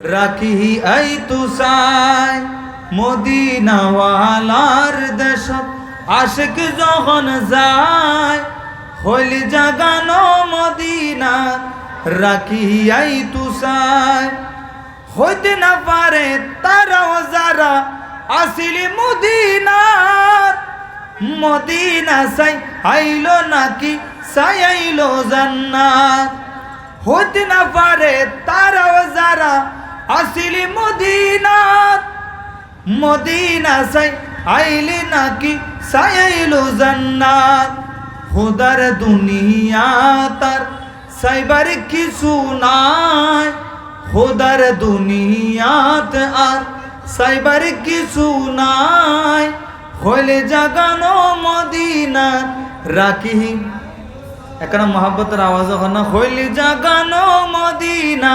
রাখি আই তুসাই মদিনাওয়ালার দেশত। আশেক যখন যায় হইল জাগানো মদিনা রাখি আই তুসাই হইতে না পারে তারাও যারা আসিলি মদিনার। মদিনা সাই আইলো নাকি, সাই আইলো জান্নাত। হতে না পারে তারাও যারা আসিলি মদিনাত মদিনা সাই আইলি নাকি সাই আইলো জান্নাত। খুদার দুনিয়া তার সাইবার কিছু নাই। খুদার দুনিয়াত আর সাইবার কিছু নাই। হইলে জাগানো মদিনা রাখি এখানে মহাব্বতের আওয়াজ ওখানে হইলে জাগানো মদিনা